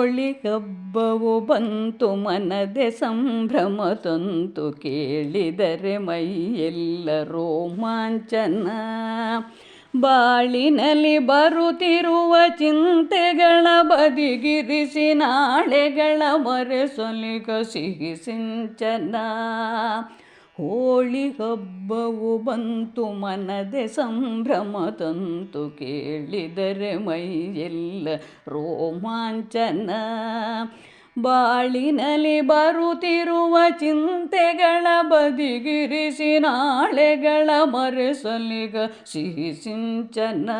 ಹೋಳಿ ಹಬ್ಬವು ಬಂತು ಮನದೆ ಸಂಭ್ರಮ ತಂತು ಕೇಳಿದರೆ ಮೈಯೆಲ್ಲ ರೋಮಾಂಚನ. ಬಾಳಿನಲ್ಲಿ ಬರುತ್ತಿರುವ ಚಿಂತೆಗಳ ಬದಿಗಿರಿಸಿ ನಾಳೆಗಳ ಮರೆ ಸೊಲಿಗ ಸಿಹಿ ಸಿಂಚನ. ಹೋಳಿ ಹಬ್ಬವು ಬಂತು ಮನದೆ ಸಂಭ್ರಮ ತಂತು ಕೇಳಿದರೆ ಮೈಯೆಲ್ಲ ರೋಮಾಂಚನ. ಬಾಳಿನಲ್ಲಿ ಬರುತ್ತಿರುವ ಚಿಂತೆಗಳ ಬದಿಗಿರಿಸಿ ನಾಳೆಗಳ ಮರೆಸಲಿಗ ಸಿಹಿ ಸಿಂಚನ.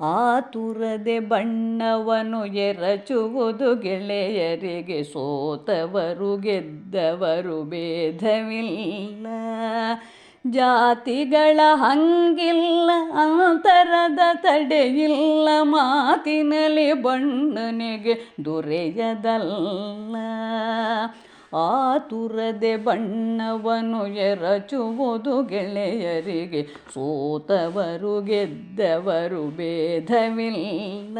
ಆತುರದೆ ಬಣ್ಣವನ್ನು ಎರಚುವುದು ಗೆಳೆಯರಿಗೆ ಸೋತವರು ಗೆದ್ದವರು ಭೇದವಿಲ್ಲ. ಜಾತಿಗಳ ಹಂಗಿಲ್ಲ ಅಂತರದ ತಡೆಯಿಲ್ಲ ಮಾತಿನಲ್ಲಿ ಬಣ್ಣನಿಗೆ ದೊರೆಯದಲ್ಲ. ಆತುರದೆ ಬಣ್ಣವನ್ನು ಎರಚುವುದು ಗೆಳೆಯರಿಗೆ ಸೋತವರು ಗೆದ್ದವರು ಭೇದವಿಲ್ಲ.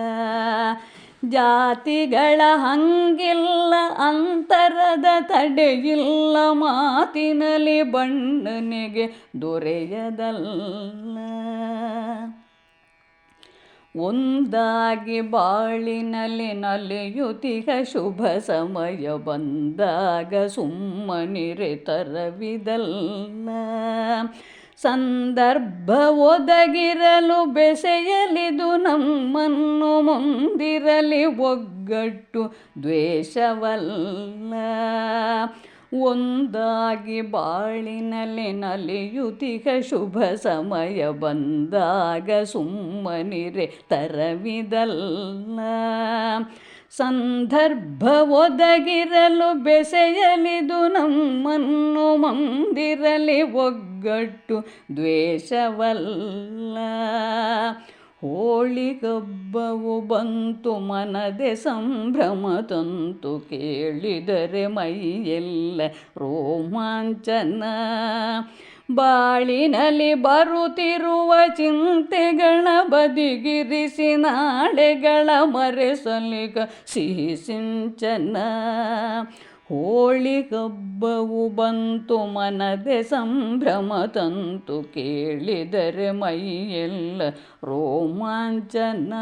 ಜಾತಿಗಳ ಹಂಗಿಲ್ಲ ಅಂತರದ ತಡೆಯಿಲ್ಲ ಮಾತಿನಲ್ಲಿ ಬಣ್ಣನಿಗೆ ದೊರೆಯದಲ್ಲ. ಒಂದಾಗಿ ಬಾಳಿನಲ್ಲಿ ನಲಿಯುತಿಗ ಶುಭ ಸಮಯ ಬಂದಾಗ ಸುಮ್ಮನಿರೆ ತರವಿದಲ್ಲ ಸಂದರ್ಭ ಒದಗಿರಲು ಬೆಸೆಯಲಿದು ನಮ್ಮನ್ನು ಮುಂದಿರಲಿ ಒಗ್ಗಟ್ಟು ದ್ವೇಷವಲ್ಲ. ಒಂದಾಗಿ ಬಾಳಿನಲ್ಲಿ ನಲಿಯುತಿಗ ಶುಭ ಸಮಯ ಬಂದಾಗ ಸುಮ್ಮನಿರೆ ತರವಿದಲ್ಲ. ಸಂದರ್ಭ ಒದಗಿರಲು ಬೆಸೆಯಲಿದು ನಮ್ಮನ್ನು ಮಂದಿರಲಿ ಒಗ್ಗಟ್ಟು ದ್ವೇಷವಲ್ಲ. ಹೋಳಿಗಬ್ಬವು ಬಂತು ಮನದೆ ಸಂಭ್ರಮ ತಂತು ಕೇಳಿದರೆ ಮೈಯೆಲ್ಲ ರೋಮಾಂಚನ. ಬಾಳಿನಲ್ಲಿ ಬರುತ್ತಿರುವ ಚಿಂತೆಗಳ ಬದಿಗಿರಿಸಿ ನಾಳೆಗಳ ಮರೆಸಲಿಗ ಸಿಹಿ ಸಿಂಚನ. ಹೋಳಿಗಬ್ಬವು ಬಂತು ಮನದೆ ಸಂಭ್ರಮ ತಂತು ಕೇಳಿದರೆ ಮೈಯೆಲ್ಲ ರೋಮಾಂಚನ.